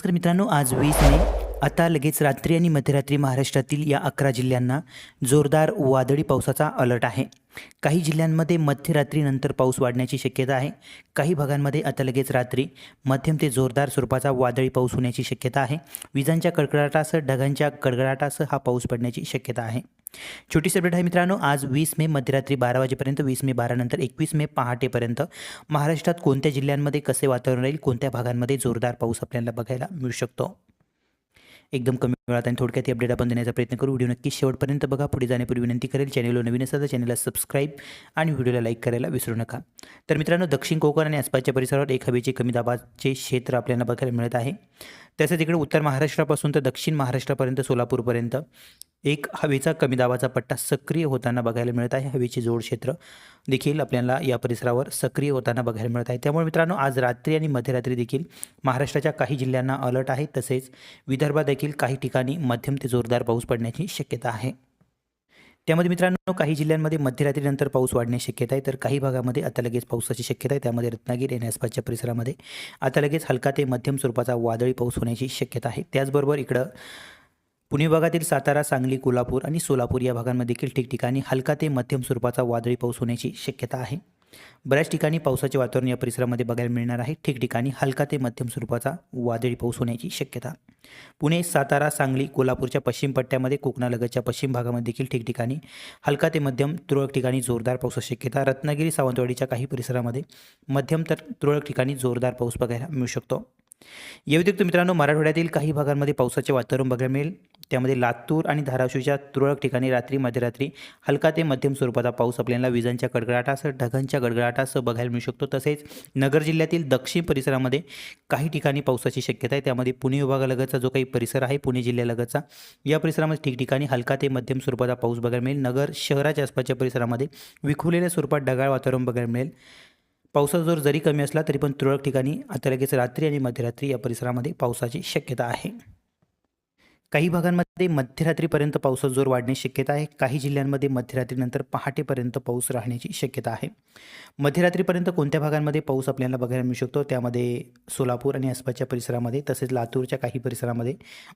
नमस्कार मित्रांनो आज वीस मे. आता लगेच रात्री आणि मध्यरात्री महाराष्ट्रातील या अकरा जिल्ह्यांना जोरदार वादळी पावसाचा अलर्ट आहे. काही जिल्ह्यांमध्ये मध्यरात्रीनंतर पाऊस वाढण्याची शक्यता आहे. काही भागांमध्ये आता लगेच रात्री मध्यम ते जोरदार स्वरूपाचा वादळी पाऊस होण्याची शक्यता आहे. विजांच्या कडकडाटासह ढगांच्या कडकडाटासह हा पाऊस पडण्याची शक्यता आहे. छोटी अपडेट आहे मित्रांनो आज वीस मे मध्यरात्री बारा वाजेपर्यंत वीस मे बारानंतर एकवीस मे पहाटेपर्यंत महाराष्ट्रात कोणत्या जिल्ह्यांमध्ये कसे वातावरण राहील कोणत्या भागांमध्ये जोरदार पाऊस आपल्याला बघायला मिळू शकतो? एकदम कमी वेळात आणि थोडक्यात ही अपडेट आपण देण्याचा प्रयत्न करू. व्हिडिओ नक्की शेवटपर्यंत बघा. पुढे जाण्यापूर्वी विनंती करेल चॅनलवर नवीन असेल तर चॅनलला सबस्क्राईब आणि व्हिडिओला लाईक करायला विसरू नका. तर मित्रांनो दक्षिण कोकण आणि आसपासच्या परिसरावर एक हवेचे कमी दाबाचे क्षेत्र आपल्याला बघायला मिळत आहे. तसेच इकडे उत्तर महाराष्ट्रापासून तर दक्षिण महाराष्ट्रापर्यंत सोलापूरपर्यंत एक हवेचा कमी दाबाचा पट्टा सक्रिय होताना बघायला मिळत आहे. हवेचे जोड क्षेत्र देखील आपल्याला या परिसरावर सक्रिय होताना बघायला मिळत आहे. त्यामुळे मित्रांनो आज रात्री आणि मध्यरात्री देखील महाराष्ट्राच्या काही जिल्ह्यांना अलर्ट आहे. तसेच विदर्भात देखील काही ठिकाणी मध्यम ते जोरदार पाऊस पडण्याची शक्यता आहे. त्यामध्ये मित्रांनो काही जिल्ह्यांमध्ये मध्यरात्रीनंतर पाऊस वाढण्याची शक्यता आहे. तर काही भागामध्ये आता लगेच पावसाची शक्यता आहे. त्यामध्ये रत्नागिरी आणि आसपासच्या परिसरामध्ये आता लगेच हलका ते मध्यम स्वरूपाचा वादळी पाऊस होण्याची शक्यता आहे. त्याचबरोबर इकडं पुणे भागातील सातारा सांगली कोल्हापूर आणि सोलापूर या भागांमध्ये देखील ठिकठिकाणी हलका ते मध्यम स्वरूपाचा वादळी पाऊस होण्याची शक्यता आहे. बऱ्याच ठिकाणी पावसाचे वातावरण या परिसरामध्ये बघायला मिळणार आहे. ठिकठिकाणी हलका ते मध्यम स्वरूपाचा वादळी पाऊस होण्याची शक्यता. पुणे सातारा सांगली कोल्हापूरच्या पश्चिम पट्ट्यामध्ये कोकणालगतच्या पश्चिम भागामध्ये देखील ठिकठिकाणी हलका ते मध्यम तुरळक ठिकाणी जोरदार पावसाची शक्यता. रत्नागिरी सावंतवाडीच्या काही परिसरामध्ये मध्यम तर तुरळक ठिकाणी जोरदार पाऊस बघायला मिळू शकतो. या व्यतिरिक्त मित्रांनो मराठवाड्यातील काही भागांमध्ये पावसाचे वातावरण बघायला मिळेल. त्यामध्ये लातूर आणि धाराशिवच्या तुरळक ठिकाणी रात्री मध्यरात्री हलका ते मध्यम स्वरूपाचा पाऊस आपल्याला विजांच्या गडगडाटासह ढगांच्या गडगडाटासह बघायला मिळू शकतो. तसेच नगर जिल्ह्यातील दक्षिण परिसरामध्ये काही ठिकाणी पावसाची शक्यता आहे. त्यामध्ये पुणे विभागालगतचा जो काही परिसर आहे पुणे जिल्ह्यालगतचा या परिसरामध्ये ठिकठिकाणी हलका ते मध्यम स्वरूपाचा पाऊस बघायला मिळेल. नगर शहराच्या आसपासच्या परिसरामध्ये विखुरलेल्या स्वरूपात ढगाळ वातावरण बघायला मिळेल. पावसाचा जोर जरी कमी असला तरी पण तुरळक ठिकाणी आता लगेच रात्री आणि मध्यरात्री या परिसरामध्ये पावसाची शक्यता आहे. काही भागांमध्ये मध्यरात्रीपर्यंत पावसाचा जोर वाढण्याची शक्यता आहे. काही जिल्ह्यांमध्ये मध्यरात्रीनंतर पहाटेपर्यंत पाऊस राहण्याची शक्यता आहे. मध्यरात्रीपर्यंत कोणत्या भागांमध्ये पाऊस आपल्याला बघायला मिळू शकतो? त्यामध्ये सोलापूर आणि आसपासच्या परिसरामध्ये तसेच लातूरच्या काही परिसरामध्ये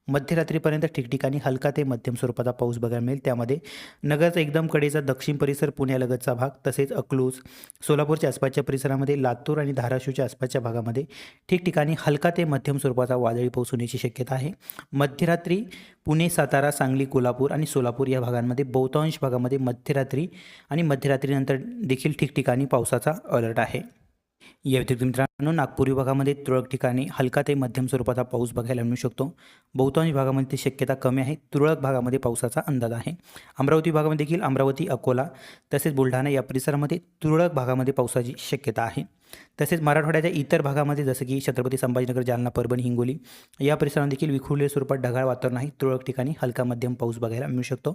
मध्यरात्रीपर्यंत ठिकठिकाणी हलका ते मध्यम स्वरूपाचा पाऊस बघायला मिळेल. त्यामध्ये नगरचा एकदम कडेचा दक्षिण परिसर पुण्यालगतचा भाग तसेच अकलूज सोलापूरच्या आसपासच्या परिसरामध्ये लातूर आणि धाराशिवच्या आसपासच्या भागामध्ये ठिकठिकाणी हलका ते मध्यम स्वरूपाचा वादळी पाऊस होण्याची शक्यता आहे. मध्यरात्री पुणे सातारा सांगली कोल्हापूर आणि सोलापूर या भागांमध्ये बहुतांश भागामध्ये मध्यरात्री आणि मध्यरात्रीनंतर देखील ठिकठिकाणी पावसाचा अलर्ट आहे. या व्यतिरिक्त मित्रांनो नागपूर विभागामध्ये तुरळक ठिकाणी हलका ते मध्यम स्वरूपाचा पाऊस बघायला मिळू शकतो. बहुतांश भागामध्ये ती शक्यता कमी आहे. तुरळक भागामध्ये पावसाचा अंदाज आहे. अमरावती भागामध्ये देखील अमरावती अकोला तसेच बुलढाणा या परिसरामध्ये तुरळक भागामध्ये पावसाची शक्यता आहे. तसेच मराठवाड्याच्या इतर भागामध्ये जसं की छत्रपती संभाजीनगर जालना परभणी हिंगोली या परिसरात देखील विखुरलेल्या स्वरूपात ढगाळ वातावरण आहे. तुरळक ठिकाणी हलका मध्यम पाऊस बघायला मिळू शकतो.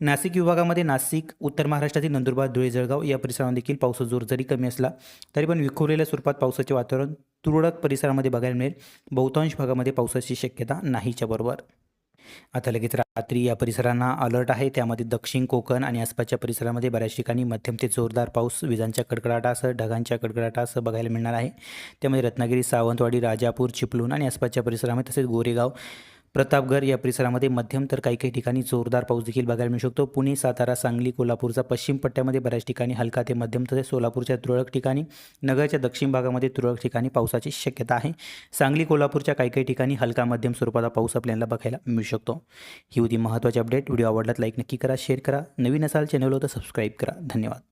नाशिक विभागामध्ये नाशिक उत्तर महाराष्ट्रातील नंदुरबार धुळे जळगाव या परिसरात देखील पावसाचा जोर जरी कमी असला तरी पण विखुरलेल्या स्वरूपात पावसाचे वातावरण तुरळक परिसरामध्ये बघायला मिळेल. बहुतांश भागामध्ये पावसाची शक्यता नाहीच्या बरोबर. आता लगेच रात्री या परिसरांना अलर्ट आहे. त्यामध्ये दक्षिण कोकण आणि आसपासच्या परिसरामध्ये बऱ्याच ठिकाणी मध्यम ते जोरदार पाऊस विजांच्या कडकडाटासह ढगांच्या कडकडाटासह बघायला मिळणार आहे. त्यामध्ये रत्नागिरी सावंतवाडी राजापूर चिपळूण आणि आसपासच्या परिसरामध्ये तसेच गोरेगाव प्रतापगड या परिसरामध्ये मध्यम तर काही काही ठिकाणी जोरदार पाऊस देखील बघायला मिळू शकतो. पुणे सातारा सांगली कोल्हापूरचा पश्चिम पट्ट्यामध्ये बऱ्याच ठिकाणी हलका ते मध्यम तसेच सोलापूरच्या तुरळक ठिकाणी नगरच्या दक्षिण भागामध्ये तुरळक ठिकाणी पावसाची शक्यता आहे. सांगली कोल्हापूरच्या काही काही ठिकाणी हलका मध्यम स्वरूपाचा पाऊस आपल्याला बघायला मिळू शकतो. ही होती महत्त्वाची अपडेट. व्हिडिओ आवडलात लाईक नक्की करा शेअर करा. नवीन असाल चॅनल तर सबस्क्राईब करा. धन्यवाद.